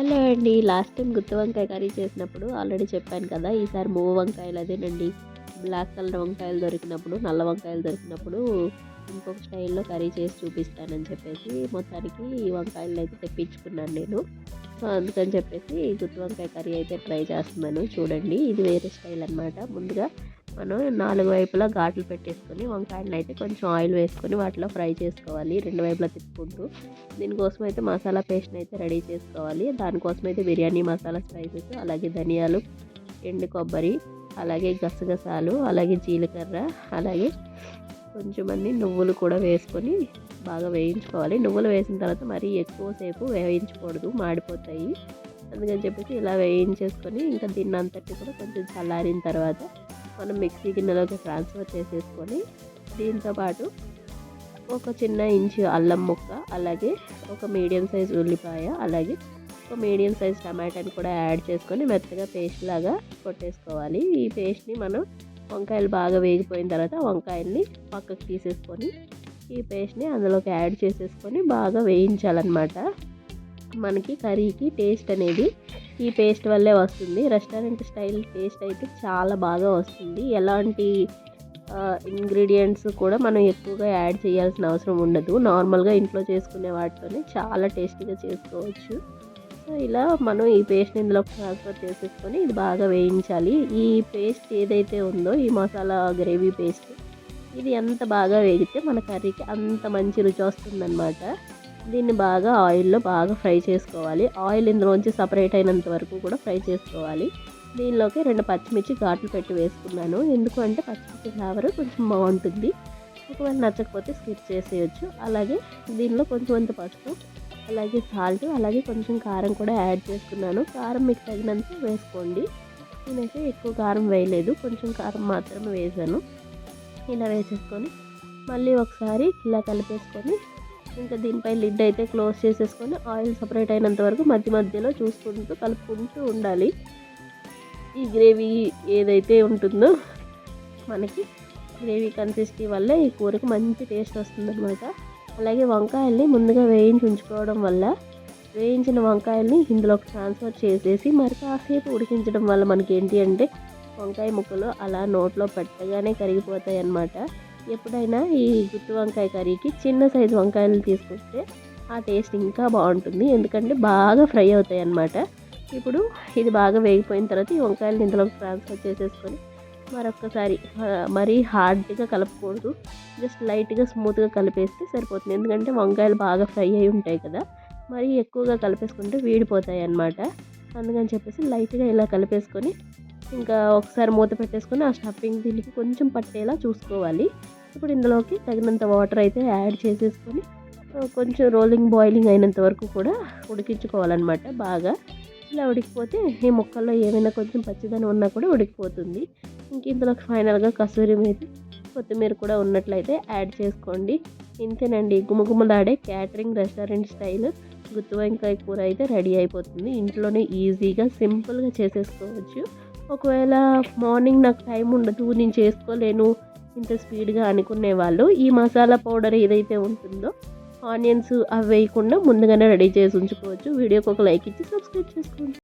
Hello అండి. Last time గుత్తి వంకాయ curry చేసినప్పుడు ఆల్రెడీ చెప్పాను కదా ఈసారి మూవ వంకాయలు అదేనండి. బ్లాక్ కలర్ వంకాయలు దొరికినప్పుడు నల్ల వంకాయలు దొరికినప్పుడు ఇంకొక స్టైల్లో కర్రీ చేసి చూపిస్తానని చెప్పేసి మొత్తానికి ఈ వంకాయలు అయితే తెప్పించుకున్నాను నేను. సో అందుకని చెప్పేసి గుత్తి వంకాయ కర్రీ అయితే ట్రై చేస్తున్నాను. చూడండి ఇది వేరే స్టైల్ అనమాట ముందుగా మనం నాలుగు వైపులా ఘాట్లు పెట్టేసుకొని వంకాయలను అయితే కొంచెం ఆయిల్ వేసుకొని వాటిలో ఫ్రై చేసుకోవాలి. రెండు వైపులా తిప్పుకుంటూ దీనికోసం అయితే మసాలా పేస్ట్ని అయితే రెడీ చేసుకోవాలి. దానికోసం అయితే బిర్యానీ మసాలా స్పైసెస్ అలాగే ధనియాలు ఎండు కొబ్బరి అలాగే గసగసాలు అలాగే జీలకర్ర అలాగే కొంచెం అన్ని నువ్వులు కూడా వేసుకొని బాగా వేయించుకోవాలి. నువ్వులు వేసిన తర్వాత మరీ ఎక్కువసేపు వేయించకూడదు. మాడిపోతాయి. అందుకని చెప్పేసి ఇలా వేయించేసుకొని ఇంకా దీన్ని అంతటి కూడా కొంచెం చల్లారిన తర్వాత మనం మిక్సీ గిన్నెలోకి ట్రాన్స్ఫర్ చేసేసుకొని దీంతోపాటు ఒక చిన్న ఇంచు అల్లం ముక్క అలాగే ఒక మీడియం సైజ్ ఉల్లిపాయ అలాగే ఒక మీడియం సైజ్ టమాటాని కూడా యాడ్ చేసుకొని మెత్తగా పేస్ట్ లాగా కొట్టేసుకోవాలి. ఈ పేస్ట్ని మనం వంకాయలు బాగా వేగిపోయిన తర్వాత వంకాయల్ని పక్కకు తీసేసుకొని ఈ పేస్ట్ని అందులోకి యాడ్ చేసేసుకొని బాగా వేయించాలన్నమాట. మనకి కర్రీకి టేస్ట్ అనేది ఈ పేస్ట్ వల్లే వస్తుంది. రెస్టారెంట్ స్టైల్ టేస్ట్ అయితే చాలా బాగా వస్తుంది. ఎలాంటి ఇంగ్రీడియంట్స్ కూడా మనం ఎక్కువగా యాడ్ చేయాల్సిన అవసరం ఉండదు. నార్మల్గా ఇంట్లో చేసుకునే వాటితోనే చాలా టేస్టీగా చేసుకోవచ్చు. సో ఇలా మనం ఈ పేస్ట్ని ఇందులో ట్రాన్స్ఫర్ చేసేసుకొని ఇది బాగా వేయించాలి. ఈ పేస్ట్ ఏదైతే ఉందో ఈ మసాలా గ్రేవీ పేస్ట్ ఇది ఎంత బాగా వేగితే మన కర్రీకి అంత మంచి రుచి వస్తుందన్నమాట. దీన్ని బాగా ఆయిల్లో బాగా ఫ్రై చేసుకోవాలి. ఆయిల్ ఇందులోంచి సపరేట్ అయినంత వరకు కూడా ఫ్రై చేసుకోవాలి. దీనిలోకి రెండు పచ్చిమిర్చి ఘాట్లు పెట్టి వేసుకున్నాను. ఎందుకంటే పచ్చిమిర్చి ఫ్లేవర్ కొంచెం బాగుంటుంది. ఒకవేళ నచ్చకపోతే స్కిప్ చేసేయచ్చు. అలాగే దీనిలో కొంచెం అంత పసుపు అలాగే సాల్ట్ అలాగే కొంచెం కారం కూడా యాడ్ చేసుకున్నాను. కారం మీకు తగినంత వేసుకోండి. నేనైతే ఎక్కువ కారం వేయలేదు. కొంచెం కారం మాత్రమే వేసాను. ఇలా వేసేసుకొని మళ్ళీ ఒకసారి ఇలా కలిపేసుకొని ఇంకా దీనిపై లిడ్ అయితే క్లోజ్ చేసేసుకొని ఆయిల్ సపరేట్ అయినంత వరకు మధ్య మధ్యలో చూసుకుంటూ కలుపుకుంటూ ఉండాలి. ఈ గ్రేవీ ఏదైతే ఉంటుందో మనకి గ్రేవీ కన్సిస్టీ వల్ల ఈ కూరకు మంచి టేస్ట్ వస్తుందన్నమాట. అలాగే వంకాయల్ని ముందుగా వేయించి ఉంచుకోవడం వల్ల వేయించిన వంకాయల్ని ఇందులోకి ట్రాన్స్ఫర్ చేసేసి మరి కాసేపు ఉడికించడం వల్ల మనకి ఏంటి అంటే వంకాయ ముక్కలు అలా నోట్లో పెట్టగానే కరిగిపోతాయి అన్నమాట ఎప్పుడైనా ఈ గుత్తి వంకాయ కర్రీకి చిన్న సైజు వంకాయలు తీసుకొస్తే ఆ టేస్ట్ ఇంకా బాగుంటుంది. ఎందుకంటే బాగా ఫ్రై అవుతాయి అన్నమాట. ఇప్పుడు ఇది బాగా వేగిపోయిన తర్వాత ఈ వంకాయలు ఇందులోకి ట్రాన్స్ఫర్ చేసేసుకొని మరొకసారి మరీ హార్డ్గా కలపకూడదు. జస్ట్ లైట్గా స్మూత్గా కలిపేస్తే సరిపోతుంది. ఎందుకంటే వంకాయలు బాగా ఫ్రై అయి ఉంటాయి కదా. మరీ ఎక్కువగా కలిపేసుకుంటే వీడిపోతాయి అన్నమాట. అందుకని చెప్పేసి లైట్గా ఇలా కలిపేసుకొని ఇంకా ఒకసారి మూత పెట్టేసుకొని ఆ స్టఫింగ్ దీనికి కొంచెం పట్టేలా చూసుకోవాలి. ఇప్పుడు ఇందులోకి తగినంత వాటర్ అయితే యాడ్ చేసేసుకొని కొంచెం రోలింగ్ బాయిలింగ్ అయినంత వరకు కూడా ఉడికించుకోవాలన్నమాట బాగా. ఇలా ఉడికిపోతే ఈ ముక్కల్లో ఏమైనా కొంచెం పచ్చిదనం ఉన్నా కూడా ఉడికిపోతుంది. ఇంక ఇందులోకి ఫైనల్గా కసూరి మీద కొత్తిమీర కూడా ఉన్నట్లయితే యాడ్ చేసుకోండి. ఇంతేనండి గుమగుమలాడే క్యాటరింగ్ రెస్టారెంట్ స్టైల్. గుత్తి వంకాయ కూర అయితే రెడీ అయిపోతుంది. ఇంట్లోనే ఈజీగా సింపుల్గా చేసేసుకోవచ్చు. ఒకవేళ మార్నింగ్ నాకు టైం ఉండదు నేను చేసుకోలేను ఇంత స్పీడ్గా అనుకునే వాళ్ళు ఈ మసాలా పౌడర్ ఏదైతే ఉంటుందో ఆనియన్స్ అవి వేయకుండా ముందుగానే రెడీ చేసి ఉంచుకోవచ్చు. వీడియోకి ఒక లైక్ ఇచ్చి సబ్స్క్రైబ్ చేసుకోండి.